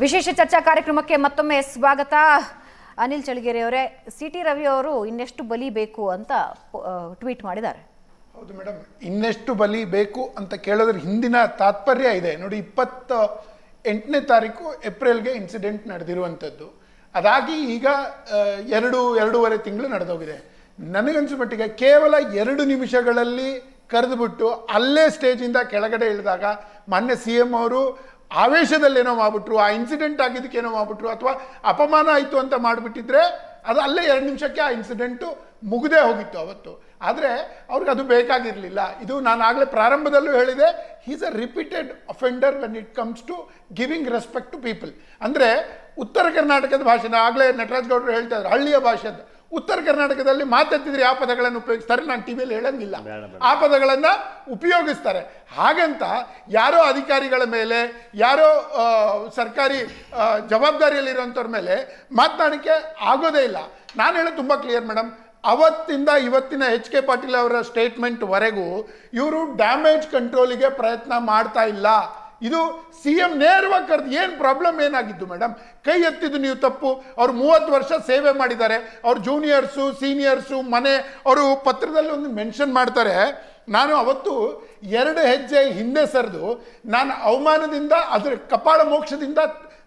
ವಿಶೇಷ ಚರ್ಚಾ ಕಾರ್ಯಕ್ರಮಕ್ಕೆ ಮತ್ತೊಮ್ಮೆ ಸ್ವಾಗತ. ಅನಿಲ್ ಚಳಿಗೆರೆ ಅವರೇ ಸಿ ಟಿ ರವಿ ಅವರು ಇನ್ನೆಷ್ಟು ಬಲಿ ಬೇಕು ಅಂತ ಟ್ವೀಟ್ ಮಾಡಿದ್ದಾರೆ. ಹೌದು ಮೇಡಮ್, ಇನ್ನೆಷ್ಟು ಬಲಿ ಬೇಕು ಅಂತ ಕೇಳೋದ್ರ ಹಿಂದಿನ ತಾತ್ಪರ್ಯ ಇದೆ. ನೋಡಿ, ಇಪ್ಪತ್ತ ಎಂಟನೇ ತಾರೀಕು ಏಪ್ರಿಲ್ಗೆ ಇನ್ಸಿಡೆಂಟ್ ನಡೆದಿರುವಂಥದ್ದು. ಅದಾಗಿ ಈಗ ಎರಡು, ಎರಡೂವರೆ ತಿಂಗಳು ನಡೆದೋಗಿದೆ. ನನಗನ್ಸು ಮಟ್ಟಿಗೆ ಕೇವಲ ಎರಡು ನಿಮಿಷಗಳಲ್ಲಿ ಕರೆದುಬಿಟ್ಟು ಅಲ್ಲೇ ಸ್ಟೇಜಿಂದ ಕೆಳಗಡೆ ಇಳಿದಾಗ ಮಾನ್ಯ ಸಿ ಎಂ ಅವರು ಆವೇಶದಲ್ಲೇನೋ ಮಾಡ್ಬಿಟ್ರು, ಆ ಇನ್ಸಿಡೆಂಟ್ ಆಗಿದ್ದಕ್ಕೇನೋ ಮಾಡ್ಬಿಟ್ರು, ಅಥವಾ ಅಪಮಾನ ಆಯಿತು ಅಂತ ಮಾಡಿಬಿಟ್ಟಿದ್ರೆ ಅದು ಅಲ್ಲೇ ಎರಡು ನಿಮಿಷಕ್ಕೆ ಆ ಇನ್ಸಿಡೆಂಟು ಮುಗಿದೇ ಹೋಗಿತ್ತು ಅವತ್ತು. ಆದರೆ ಅವ್ರಿಗೆ ಅದು ಬೇಕಾಗಿರಲಿಲ್ಲ. ಇದು ನಾನು ಆಗಲೇ ಪ್ರಾರಂಭದಲ್ಲೂ ಹೇಳಿದೆ is a repeated offender when it comes to giving respect to people ಅಂದರೆ ಉತ್ತರ ಕರ್ನಾಟಕದ ಭಾಷೆ ಆಗಲೇ ನಟರಾಜ್ ಗೌಡರು ಹೇಳ್ತಾ ಇದ್ದಾರೆ ಹಳ್ಳಿಯ ಭಾಷೆ ಉತ್ತರ ಕರ್ನಾಟಕದಲ್ಲಿ ಮಾತಾಡ್ತಿದ್ರೆ ಆ ಪದಗಳನ್ನು ಉಪಯೋಗಿಸ್ತಾರೆ. ನಾನು ಟಿವಿಯಲ್ಲಿ ಹೇಳಂಗಿಲ್ಲ. ಆ ಪದಗಳನ್ನು ಉಪಯೋಗಿಸ್ತಾರೆ. ಹಾಗಂತ ಯಾರೋ ಅಧಿಕಾರಿಗಳ ಮೇಲೆ ಯಾರೋ ಸರ್ಕಾರಿ ಜವಾಬ್ದಾರಿಯಲ್ಲಿರುವಂಥವ್ರ ಮೇಲೆ ಮಾತನಾಡೋಕ್ಕೆ ಆಗೋದೇ ಇಲ್ಲ. ನಾನು ಹೇಳೋದು ತುಂಬ ಕ್ಲಿಯರ್ ಮೇಡಮ್ ಅವತ್ತಿಂದ ಇವತ್ತಿನ ಎಚ್ ಕೆ ಪಾಟೀಲ್ ಅವರ ಸ್ಟೇಟ್ಮೆಂಟ್ವರೆಗೂ ಇವರು ಡ್ಯಾಮೇಜ್ ಕಂಟ್ರೋಲಿಗೆ ಪ್ರಯತ್ನ ಮಾಡ್ತಾ ಇಲ್ಲ. ಇದು ಸಿ ಎಂ ನೇರವಾಗಿ ಕರೆದು ಏನು ಪ್ರಾಬ್ಲಮ್ ಏನಾಗಿದ್ದು ಮೇಡಮ್ ಕೈ ಎತ್ತಿದ್ದು ನೀವು ತಪ್ಪು. ಅವ್ರು ಮೂವತ್ತು ವರ್ಷ ಸೇವೆ ಮಾಡಿದ್ದಾರೆ. ಅವ್ರ ಜೂನಿಯರ್ಸು ಸೀನಿಯರ್ಸು ಮನೆ, ಅವರು ಪತ್ರದಲ್ಲಿ ಒಂದು ಮೆನ್ಷನ್ ಮಾಡ್ತಾರೆ. ನಾನು ಅವತ್ತು ಎರಡು ಹೆಜ್ಜೆ ಹಿಂದೆ ಸರಿದು ನಾನು ಅವಮಾನದಿಂದ, ಅದರ ಕಪಾಳ ಮೋಕ್ಷದಿಂದ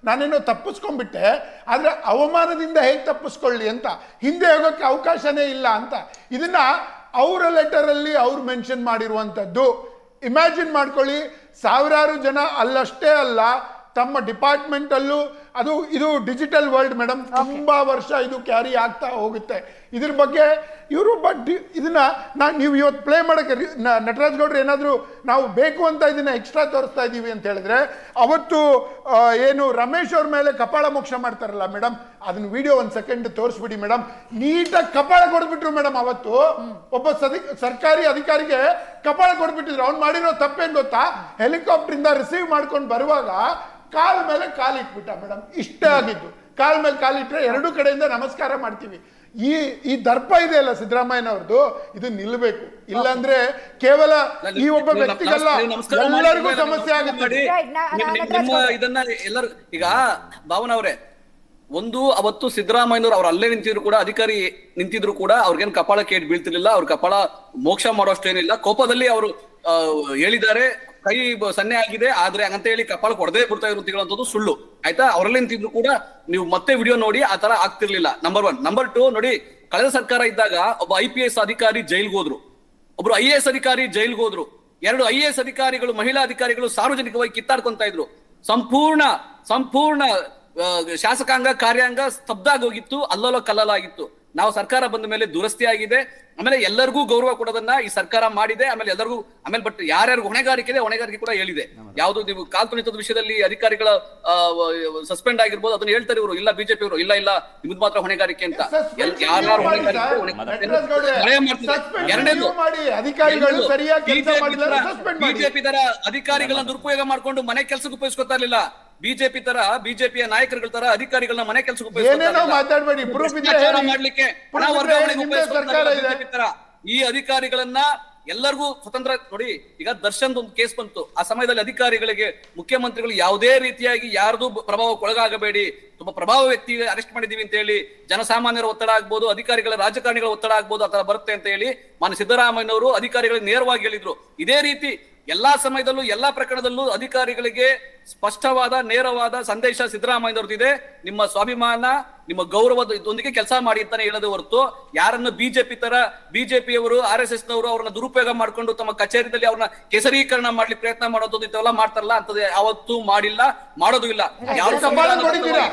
ನಾನೇನೋ ತಪ್ಪಿಸ್ಕೊಂಡ್ಬಿಟ್ಟೆ. ಆದರೆ ಅವಮಾನದಿಂದ ಹೇಗೆ ತಪ್ಪಿಸ್ಕೊಳ್ಳಿ ಅಂತ. ಹಿಂದೆ ಹೋಗೋಕ್ಕೆ ಅವಕಾಶನೇ ಇಲ್ಲ ಅಂತ. ಇದನ್ನು ಅವರ ಲೆಟರಲ್ಲಿ ಅವ್ರು ಮೆನ್ಷನ್ ಮಾಡಿರುವಂಥದ್ದು. ಇಮ್ಯಾಜಿನ್ ಮಾಡ್ಕೊಳ್ಳಿ. ಸಾವಿರಾರು ಜನ ಅಲ್ಲಷ್ಟೇ ಅಲ್ಲ ತಮ್ಮ ಡಿಪಾರ್ಟ್ಮೆಂಟಲ್ಲೂ ಅದು ಇದು ಡಿಜಿಟಲ್ ವರ್ಲ್ಡ್ ಮೇಡಮ್ ತುಂಬಾ ವರ್ಷ ಇದು ಕ್ಯಾರಿ ಆಗ್ತಾ ಹೋಗುತ್ತೆ. ಇದ್ರ ಬಗ್ಗೆ ಇವರು ಬಟ್ ಇದನ್ನ ನಾನು ನೀವು ಇವತ್ತು ಪ್ಲೇ ಮಾಡಕ್ಕೆ ನಟರಾಜ್ ಗೌಡ್ರು ಏನಾದರೂ ನಾವು ಬೇಕು ಅಂತ ಇದನ್ನ ಎಕ್ಸ್ಟ್ರಾ ತೋರಿಸ್ತಾ ಇದ್ದೀವಿ ಅಂತ ಹೇಳಿದ್ರೆ ಅವತ್ತು ಏನು ರಮೇಶ್ ಅವ್ರ ಮೇಲೆ ಕಪಾಳ ಮೋಕ್ಷ ಮಾಡ್ತಾರಲ್ಲ ಮೇಡಮ್ ಅದನ್ನ ವಿಡಿಯೋ ಒಂದು ಸೆಕೆಂಡ್ ತೋರಿಸ್ಬಿಡಿ ಮೇಡಮ್ ನೀಟಾಗಿ ಕಪಾಳ ಕೊಡ್ಬಿಟ್ರು ಮೇಡಮ್ ಅವತ್ತು. ಒಬ್ಬ ಸದಿ ಸರ್ಕಾರಿ ಅಧಿಕಾರಿಗೆ ಕಪಾಳ ಕೊಡ್ಬಿಟ್ಟಿದ್ರು. ಅವ್ನು ಮಾಡಿರೋ ತಪ್ಪೇನು ಗೊತ್ತಾ? ಹೆಲಿಕಾಪ್ಟರ್ ಇಂದ ರಿಸೀವ್ ಮಾಡ್ಕೊಂಡು ಬರುವಾಗ ಕಾಲ್ ಮೇಲೆ ಕಾಲ್ ಇಟ್ಬಿಟ್ಟ ಮೇಡಮ್. ಇಷ್ಟೇ ಆಗಿದ್ದು. ಕಾಲ್ ಮೇಲೆ ಕಾಲಿಟ್ರೆ ಎರಡೂ ಕಡೆಯಿಂದ ನಮಸ್ಕಾರ ಮಾಡ್ತೀವಿ. ಈ ಈ ದರ್ಪ ಇದೆ ಅಲ್ಲ ಸಿದ್ದರಾಮಯ್ಯನವ್ರದ್ದು ಇದು ನಿಲ್ಲಬೇಕು ಇಲ್ಲಾಂದ್ರೆ ಕೇವಲ ಈ ಒಬ್ಬ ವ್ಯಕ್ತಿಗಲ್ಲ ಎಲ್ಲರಿಗೂ ಸಮಸ್ಯೆ ಆಗುತ್ತೆ. ನಿಮ್ಮ ಇದನ್ನ ಎಲ್ಲರೂ ಈಗ ಭಾವನ ಅವರೇ ಒಂದು ಅವತ್ತು ಸಿದ್ದರಾಮಯ್ಯನವರು ಅವ್ರು ಅಲ್ಲೇ ನಿಂತಿದ್ರು ಕೂಡ ಅಧಿಕಾರಿ ನಿಂತಿದ್ರು ಕೂಡ ಅವ್ರಿಗೇನು ಕಪಾಳ ಕೇಟ್ ಬೀಳ್ತಿರ್ಲಿಲ್ಲ ಅವ್ರ ಕಪಾಳ ಮೋಕ್ಷ ಮಾಡೋಷ್ಟೇನಿಲ್ಲ. ಕೋಪದಲ್ಲಿ ಅವರು ಹೇಳಿದ್ದಾರೆ. ಕೈ ಸನ್ನೆ ಆಗಿದೆ, ಆದ್ರೆ ಅಂತ ಹೇಳಿ ಕಪಾಳ ಕೊಡದೆ ಬಿಡ್ತಾ ಇರುವಂತದ್ದು ಸುಳ್ಳು. ಆಯ್ತಾ? ಅವ್ರಲ್ಲಿ ನಿಂತಿದ್ರು ಕೂಡ ನೀವು ಮತ್ತೆ ವಿಡಿಯೋ ನೋಡಿ ಆ ತರ ಆಗ್ತಿರ್ಲಿಲ್ಲ. ನಂಬರ್ ಒನ್ ನಂಬರ್ ಟು ನೋಡಿ, ಕಳೆದ ಸರ್ಕಾರ ಇದ್ದಾಗ ಒಬ್ಬ ಐ ಪಿ ಎಸ್ ಅಧಿಕಾರಿ ಜೈಲ್ಗೆ ಹೋದ್ರು. ಒಬ್ರು ಐ ಎ ಎಸ್ ಅಧಿಕಾರಿ ಜೈಲ್ಗೆ ಹೋದ್ರು. ಎರಡು ಐ ಎ ಎಸ್ ಅಧಿಕಾರಿಗಳು, ಮಹಿಳಾ ಅಧಿಕಾರಿಗಳು ಸಾರ್ವಜನಿಕವಾಗಿ ಕಿತ್ತಾಡ್ಕೊಂತ ಇದ್ರು. ಸಂಪೂರ್ಣ ಸಂಪೂರ್ಣ ಶಾಸಕಾಂಗ, ಕಾರ್ಯಾಂಗ ಸ್ತಬ್ಧ ಆಗೋಗಿತ್ತು ಅಲ್ಲೋಲ ಕಲ್ಲಲಾಗಿತ್ತು ನಾವು ಸರ್ಕಾರ ಬಂದ ಮೇಲೆ ದುರಸ್ತಿ ಆಗಿದೆ. ಆಮೇಲೆ ಎಲ್ಲರಿಗೂ ಗೌರವ ಕೊಡೋದನ್ನ ಈ ಸರ್ಕಾರ ಮಾಡಿದೆ. ಆಮೇಲೆ ಎಲ್ಲರಿಗೂ ಆಮೇಲೆ ಬಟ್ ಯಾರ್ಯಾರು ಹೊಣೆಗಾರಿಕೆ ಇದೆ ಹೊಣೆಗಾರಿಕೆ ಕೂಡ ಹೇಳಿದೆ. ಯಾವುದು ನೀವು ಕಾಲ್ಪನಿಕದ ವಿಷಯದಲ್ಲಿ ಅಧಿಕಾರಿಗಳ ಸಸ್ಪೆಂಡ್ ಆಗಿರ್ಬೋದು ಅದನ್ನ ಹೇಳ್ತಾರೆ ಇವರು. ಇಲ್ಲ ಬಿಜೆಪಿ ಅವರು ಇಲ್ಲ ಇಲ್ಲ ನಿಮ್ದು ಮಾತ್ರ ಹೊಣೆಗಾರಿಕೆ ಅಂತ. ಯಾರ್ಯಾರು ಹೊಣೆಗಾರಿಕೆ ಬಿಜೆಪಿ ತರ ಅಧಿಕಾರಿಗಳನ್ನ ದುರುಪಯೋಗ ಮಾಡ್ಕೊಂಡು ಮನೆ ಕೆಲಸಕ್ಕೆ ಉಪಯೋಗಿಸ್ಕೊತಾ ಇರ್ಲಿಲ್ಲ. ಬಿಜೆಪಿ ತರ ಬಿಜೆಪಿಯ ನಾಯಕರುಗಳ ತರ ಅಧಿಕಾರಿಗಳನ್ನ ಮನೆ ಕೆಲಸಕ್ಕೆ ಮಾತಾಡ್ಬೇಡಿ. ಮಾಡ್ಲಿಕ್ಕೆ. ಈ ಅಧಿಕಾರಿಗಳನ್ನ ಎಲ್ಲರಿಗೂ ಸ್ವತಂತ್ರ ನೋಡಿ ಈಗ ದರ್ಶನ್ ಒಂದು ಕೇಸ್ ಬಂತು. ಆ ಸಮಯದಲ್ಲಿ ಅಧಿಕಾರಿಗಳಿಗೆ ಮುಖ್ಯಮಂತ್ರಿಗಳು ಯಾವುದೇ ರೀತಿಯಾಗಿ ಯಾರ್ದು ಪ್ರಭಾವಕ್ಕೆ ಒಳಗಾಗಬೇಡಿ ತುಂಬಾ ಪ್ರಭಾವ ವ್ಯಕ್ತಿ ಅರೆಸ್ಟ್ ಮಾಡಿದೀವಿ ಅಂತ ಹೇಳಿ ಜನಸಾಮಾನ್ಯರ ಒತ್ತಡ ಆಗ್ಬೋದು ಅಧಿಕಾರಿಗಳ ರಾಜಕಾರಣಿಗಳ ಒತ್ತಡ ಆಗ್ಬೋದು ಆತರ ಬರುತ್ತೆ ಅಂತ ಹೇಳಿ ಮಾನ್ಯ ಸಿದ್ದರಾಮಯ್ಯನವರು ಅಧಿಕಾರಿಗಳಿಗೆ ನೇರವಾಗಿ ಹೇಳಿದ್ರು. ಇದೇ ರೀತಿ ಎಲ್ಲಾ ಸಮಯದಲ್ಲೂ ಎಲ್ಲಾ ಪ್ರಕರಣದಲ್ಲೂ ಅಧಿಕಾರಿಗಳಿಗೆ ಸ್ಪಷ್ಟವಾದ ನೇರವಾದ ಸಂದೇಶ ಸಿದ್ದರಾಮಯ್ಯನವ್ರದ್ದಿದೆ. ನಿಮ್ಮ ಸ್ವಾಭಿಮಾನ ನಿಮ್ಮ ಗೌರವದ ಇದೊಂದಿಗೆ ಕೆಲಸ ಮಾಡಿ ಅಂತಾನೆ ಹೇಳೋದು ಹೊರತು ಯಾರನ್ನು ಬಿಜೆಪಿ ತರ ಬಿಜೆಪಿಯವರು ಆರ್ ಎಸ್ ಎಸ್ ನವರು ಅವ್ರನ್ನ ದುರುಪಯೋಗ ಮಾಡ್ಕೊಂಡು ತಮ್ಮ ಕಚೇರಿದಲ್ಲಿ ಅವ್ರನ್ನ ಕೇಸರೀಕರಣ ಮಾಡ್ಲಿಕ್ಕೆ ಪ್ರಯತ್ನ ಮಾಡೋದು ಇಂಥವೆಲ್ಲ ಮಾಡ್ತಾರಲ್ಲ ಅಂತದ್ದು ಯಾವತ್ತೂ ಮಾಡಿಲ್ಲ ಮಾಡೋದು ಇಲ್ಲ. ಯಾರು ಕಬ್ಬಾಳ ಕೊಡಿತೀರಾ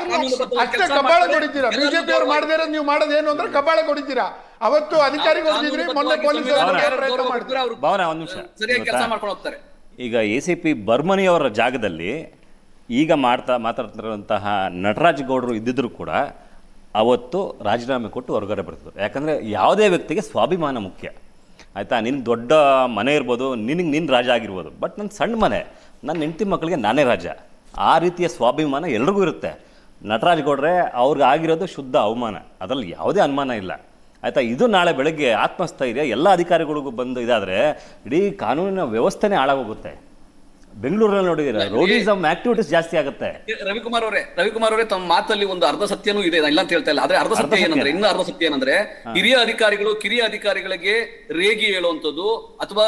ಮಾಡ್ತಾರೆ. ಬಿಜೆಪಿ ಅವ್ರು ಮಾಡಿದ್ರೆ ಮಾಡದೇ ನೀವು ಮಾಡೋದೇನು ಅಂದ್ರೆ ಕಬ್ಬಾಳ ಕೊಡಿತೀರಾ ಅವತ್ತು ಅಧಿಕಾರಿಗೆ ಹೊಡೆದಿದ್ರಿ ಮೊನ್ನೆ ಪೊಲೀಸ್ ಪ್ರಯತ್ನ ಮಾಡಿದ್ರು ಅವ್ರು ಭಾವನ ಒಂದು ನಿಮಿಷ. ಸರಿಯಾಗಿ ಕೆಲಸ ಮಾಡ್ಕೊಂಡು ಹೋಗ್ತಾರೆ. ಈಗ ಎ ಸಿ ಪಿ ಬರ್ಮನಿಯವರ ಜಾಗದಲ್ಲಿ ಈಗ ಮಾಡ್ತಾ ಮಾತಾಡ್ತಿರುವಂತಹ ನಟರಾಜ್ ಗೌಡರು ಇದ್ದಿದ್ರು ಕೂಡ ಅವತ್ತು ರಾಜೀನಾಮೆ ಕೊಟ್ಟು ಹೊರಗಡೆ ಬರ್ತಿದ್ರು. ಯಾಕಂದರೆ ಯಾವುದೇ ವ್ಯಕ್ತಿಗೆ ಸ್ವಾಭಿಮಾನ ಮುಖ್ಯ. ಆಯಿತಾ? ನಿನ್ನ ದೊಡ್ಡ ಮನೆ ಇರ್ಬೋದು ನಿನಗೆ ನಿನ್ನ ರಾಜ ಆಗಿರ್ಬೋದು ಬಟ್ ನನ್ನ ಸಣ್ಣ ಮನೆ ನನ್ನ ಹೆಂಡತಿ ಮಕ್ಕಳಿಗೆ ನಾನೇ ರಾಜ. ಆ ರೀತಿಯ ಸ್ವಾಭಿಮಾನ ಎಲ್ರಿಗೂ ಇರುತ್ತೆ. ನಟರಾಜ್ ಗೌಡ್ರೆ ಅವ್ರಿಗೆ ಆಗಿರೋದು ಶುದ್ಧ ಅವಮಾನ. ಅದರಲ್ಲಿ ಯಾವುದೇ ಅನುಮಾನ ಇಲ್ಲ. ಆಯಿತಾ ಇದು ನಾಳೆ ಬೆಳಗ್ಗೆ ಆತ್ಮಸ್ಥೈರ್ಯ ಎಲ್ಲ ಅಧಿಕಾರಿಗಳಿಗೂ ಬಂದು ಇದಾದರೆ ಇಡೀ ಕಾನೂನಿನ ವ್ಯವಸ್ಥೆನೇ ಹಾಳಾಗೋಗುತ್ತೆ. ಬೆಂಗಳೂರಲ್ಲಿ ನೋಡಿದಿರ ರೋಡಿಸಮ್ ಆಕ್ಟಿವಿಟೀಸ್ ಜಾಸ್ತಿ ಆಗುತ್ತೆ. ರವಿಕುಮಾರ್ ಅವರೇ ರವಿಕುಮಾರ್ ಅವರೇ ತಮ್ಮ ಮಾತಲ್ಲಿ ಒಂದು ಅರ್ಧ ಸತ್ಯನೂ ಇದೆ ಇಲ್ಲ ಅಂತ ಹೇಳ್ತಾ ಇಲ್ಲ. ಆದ್ರೆ ಅರ್ಧ ಸತ್ಯ. ಏನಂದ್ರೆ ಇನ್ನೂ ಅರ್ಧ ಸತ್ಯ ಏನಂದ್ರೆ ಹಿರಿಯ ಅಧಿಕಾರಿಗಳು ಕಿರಿಯ ಅಧಿಕಾರಿಗಳಿಗೆ ರೇಗಿ ಹೇಳುವಂತದ್ದು ಅಥವಾ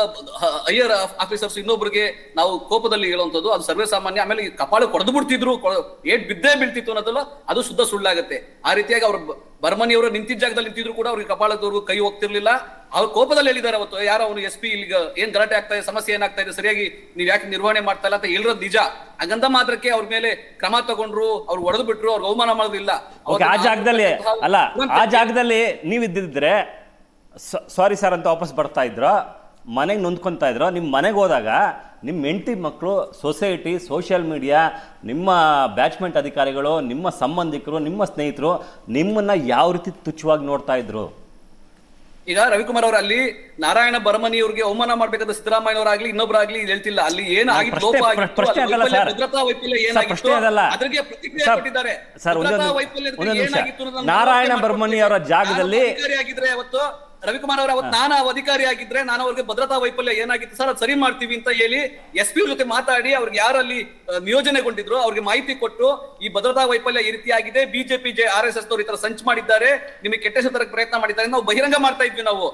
ಹೈಯರ್ ಆಫೀಸರ್ಸ್ ಇನ್ನೊಬ್ಬರಿಗೆ ನಾವು ಕೋಪದಲ್ಲಿ ಹೇಳುವಂತದ್ದು ಅದು ಸರ್ವೇ ಸಾಮಾನ್ಯ. ಆಮೇಲೆ ಕಪಾಳು ಕೊಡದು ಬಿಡ್ತಿದ್ರು ಏಟ್ ಬಿದ್ದೇ ಬೀಳ್ತಿತ್ತು ಅನ್ನೋದಲ್ಲ ಅದು ಶುದ್ಧ ಸುಳ್ಳಾಗುತ್ತೆ. ಆ ರೀತಿಯಾಗಿ ಅವ್ರು ಬ- ಬರ್ಮನಿ ನಿಂತಿದ್ದ ಜಾಗದಲ್ಲಿ ನಿಂತಿದ್ರು ಕೂಡ ಅವ್ರಿಗೆ ಕಪಾಳದವ್ರಿಗೂ ಕೈ ಹೋಗ್ತಿರ್ಲಿಲ್ಲ. ಅವ್ರ ಕೋಪದಲ್ಲಿ ಹೇಳಿದ್ದಾರೆ ಅವತ್ತು ಯಾರೋ ಅವನು ಎಸ್ ಪಿ ಇಲ್ಲಿ ಏನ್ ಗಲಾಟೆ ಆಗ್ತಾ ಇದೆ ಸಮಸ್ಯೆ ಏನಾಗ್ತಾ ಇದೆ ಸರಿಯಾಗಿ ನೀವ್ ಯಾಕೆ ನಿರ್ವಹಣೆ ಮಾಡ್ತಾ ಇಲ್ಲ? ಅಂತ ಹೇಳಿರೋದು ನಿಜ. ಹಾಗಂತ ಮಾತ್ರಕ್ಕೆ ಅವ್ರ ಮೇಲೆ ಕ್ರಮ ತಗೊಂಡ್ರು ಅವ್ರು ಹೊಡೆದು ಬಿಟ್ರು ಅವ್ರಿಗೆ ಅವಮಾನ ಮಾಡೋದಿಲ್ಲ. ಆ ಜಾಗದಲ್ಲಿ ಅಲ್ಲ ಆ ಜಾಗದಲ್ಲಿ ನೀವು ಇದ್ದಿದ್ರೆ ಸಾರಿ ಸರ್ ಅಂತ ವಾಪಸ್ ಬರ್ತಾ ಇದ್ರು ಮನೆಗೆ ನೊಂದ್ಕೊಂತ ಇದ್ರು ನಿಮ್ ಮನೆಗೆ ಹೋದಾಗ ನಿಮ್ಮ ಹೆಂಡತಿ ಮಕ್ಕಳು ಸೊಸೈಟಿ ಸೋಷಿಯಲ್ ಮೀಡಿಯಾ ನಿಮ್ಮ ಬ್ಯಾಚ್ಮೆಂಟ್ ಅಧಿಕಾರಿಗಳು ನಿಮ್ಮ ಸಂಬಂಧಿಕರು ನಿಮ್ಮ ಸ್ನೇಹಿತರು ನಿಮ್ಮನ್ನ ಯಾವ ರೀತಿ ತುಚ್ಛವಾಗಿ ನೋಡ್ತಾ ಇದ್ರು? ಈಗ ರವಿಕುಮಾರ್ ಅವರು ಅಲ್ಲಿ ನಾರಾಯಣ ಬರಮನಿ ಅವ್ರಿಗೆ ಅವಮಾನ ಮಾಡ್ಬೇಕಾದ ಸಿದ್ದರಾಮಯ್ಯನವರಾಗ್ಲಿ ಇನ್ನೊಬ್ಬರಾಗ್ಲಿ ಇದು ಹೇಳ್ತಿಲ್ಲ. ಅಲ್ಲಿ. ಭದ್ರತಾ ವೈಫಲ್ಯ ಏನಾಗಿತ್ತು? ಅದ್ರಿಗೆ ಪ್ರತಿಕ್ರಿಯೆ ಕೊಟ್ಟಿದ್ದಾರೆ. ನಾರಾಯಣ ಬರಮನಿ ಅವರ ಜಾಗದಲ್ಲಿ- ಅವತ್ತು? ರವಿಕುಮಾರ್ ಅವರ ಅವತ್ತು ನಾನು ಅಧಿಕಾರಿ ಆಗಿದ್ರೆ ನಾನು ಅವ್ರಿಗೆ ಭದ್ರತಾ ವೈಫಲ್ಯ ಏನಾಗಿತ್ತು ಸರ್ ಅದು ಸರಿ ಮಾಡ್ತೀವಿ ಅಂತ ಹೇಳಿ ಎಸ್ ಪಿ ಜೊತೆ ಮಾತಾಡಿ ಅವ್ರಿಗೆ ಯಾರಲ್ಲಿ ನಿಯೋಜನೆಗೊಂಡಿದ್ರು ಅವ್ರಿಗೆ ಮಾಹಿತಿ ಕೊಟ್ಟು ಈ ಭದ್ರತಾ ವೈಫಲ್ಯ ಈ ರೀತಿಯಾಗಿದೆ ಆಗಿದೆ BJP J R S S ಈ ತರ ಸಂಚ್ ಮಾಡಿದ್ದಾರೆ ನಿಮಗೆ ಕೆಟ್ಟ ತರಕ್ಕೆ ಪ್ರಯತ್ನ ಮಾಡಿದ್ದಾರೆ ನಾವು ಬಹಿರಂಗ ಮಾಡ್ತಾ ಇದ್ವಿ ನಾವು.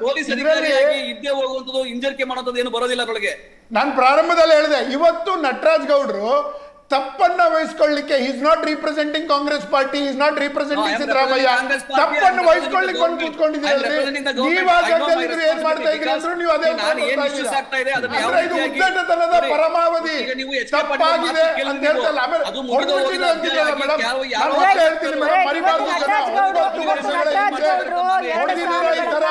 ಪೊಲೀಸ್ ಅಧಿಕಾರಿಯಾಗಿ ಇದ್ದೇ ಹೋಗುವಂತದ್ದು ಹಿಂಜರಿಕೆ ಮಾಡೋದು ಏನು ಬರೋದಿಲ್ಲ ಅದರೊಳಗೆ. ನಾನು ಪ್ರಾರಂಭದಲ್ಲಿ ಹೇಳಿದೆ ಇವತ್ತು ನಟರಾಜ್ ಗೌಡ್ರು ತಪ್ಪನ್ನ ವಹಿಸ್ಕೊಳ್ಳಿಕ್ಕೆ is not representing Congress party is not representing Siddaramaiah ತಪ್ಪನ್ನು ವಹಿಸ್ಕೊಳ್ಳಿಕ್ಕೆ ಬಂದು the ಕೂತ್ಕೊಂಡಿದ್ದೀರಲ್ರಿ. ನೀವ್ ಆ ಏನ್ ಮಾಡ್ತಾ ಇದ್ರಿ ಅಂದ್ರು ನೀವು ಅದೇ ಇದೆ ಉದ್ದೇಶತನದ ಪರಮಾವಧಿ ತಪ್ಪಾಗಿದೆ ಅಂತ. ಹೇಳ್ತಲ್ಲ ಆಮೇಲೆ ಹೋಗಿರೋ ಅಂತಿದ್ದಲ್ಲ ಮೇಡಮ್ ನಾನು ಹೇಳ್ತೀನಿ ಮೇಡಮ್ ಮರಿಬಾರ್ದು ಜನ ಒಂಬತ್ತು ವರ್ಷಗಳ ಹಿಂದೆ ಗೌಡ್ರು ಈ ತರ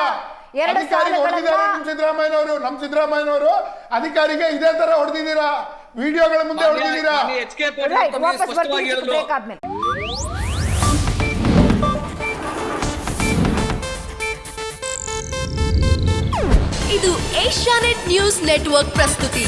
ಅಧಿಕಾರಿಗೆ ಹೊಡೆದಿದ್ದಾರೆ ನಮ್ ಸಿದ್ದರಾಮಯ್ಯನವರು ನಮ್ ಸಿದ್ದರಾಮಯ್ಯನವರು. ಅಧಿಕಾರಿಗೆ ಇದೇ ತರ ಹೊಡೆದಿದ್ದೀರಾ? ವಿಡಿಯೋಗಳ ಮುಂದೆ ಹೊಡೆದಿದ್ದೀರಾ? ವಾಪಸ್ ಬರ್ತೀನಿ ಬ್ರೇಕ್ ಆದ್ಮೇಲೆ ಇದು ಏಷ್ಯಾನೆಟ್ ನ್ಯೂಸ್ ನೆಟ್ವರ್ಕ್ ಪ್ರಸ್ತುತಿ.